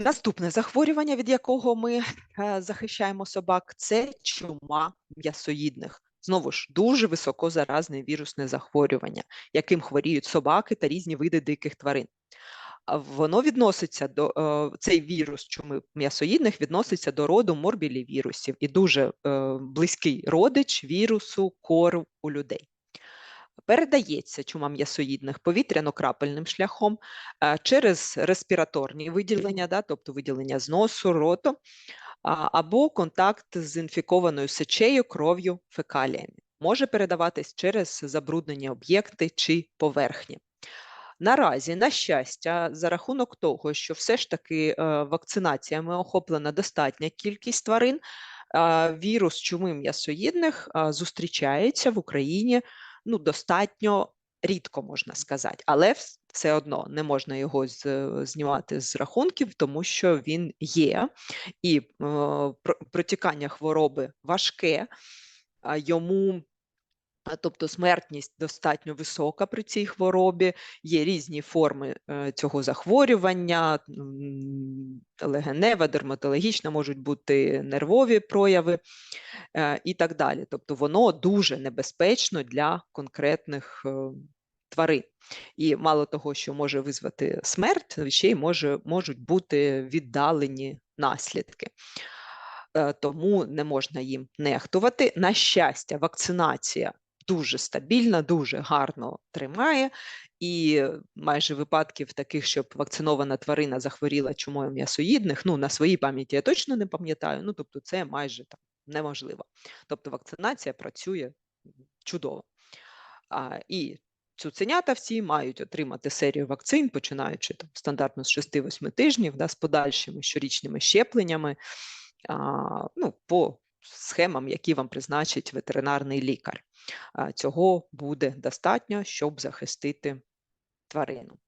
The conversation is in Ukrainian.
Наступне захворювання, від якого ми е, захищаємо собак, це чума м'ясоїдних. Знову ж дуже високозаразне вірусне захворювання, яким хворіють собаки та різні види диких тварин. Воно відноситься до е, цей вірус чуми м'ясоїдних відноситься до роду морбілівірусів і дуже е, близький родич вірусу кору у людей. Передається чума м'ясоїдних повітряно-крапельним шляхом через респіраторні виділення, да, тобто виділення з носу, роту, або контакт з інфікованою сечею, кров'ю, фекаліями. Може передаватись через забруднені об'єкти чи поверхні. Наразі, на щастя, за рахунок того, що все ж таки е, вакцинаціями охоплена достатня кількість тварин, вірус чуми м'ясоїдних зустрічається в Україні ну, достатньо рідко можна сказати, але все одно не можна його знімати з рахунків, тому що він є, і е, протікання хвороби важке, а йому. Тобто смертність достатньо висока при цій хворобі, є різні форми е, цього захворювання, легенева, дерматологічна, можуть бути нервові прояви е, і так далі. Тобто воно дуже небезпечно для конкретних е, тварин. І мало того, що може визвати смерть, ще й може, можуть бути віддалені наслідки. Тому не можна їм нехтувати. На щастя, вакцинація дуже стабільна, дуже гарно тримає. І майже випадків таких, щоб вакцинована тварина захворіла чумою м'ясоїдних, ну на своїй пам'яті я точно не пам'ятаю. Ну тобто, це майже там неможливо. Тобто вакцинація працює чудово. А, і цуценята всі мають отримати серію вакцин, починаючи там стандартно з 6-8 тижнів, да, з подальшими щорічними щепленнями, а, ну, по схемам, які вам призначить ветеринарний лікар. Цього буде достатньо, щоб захистити тварину.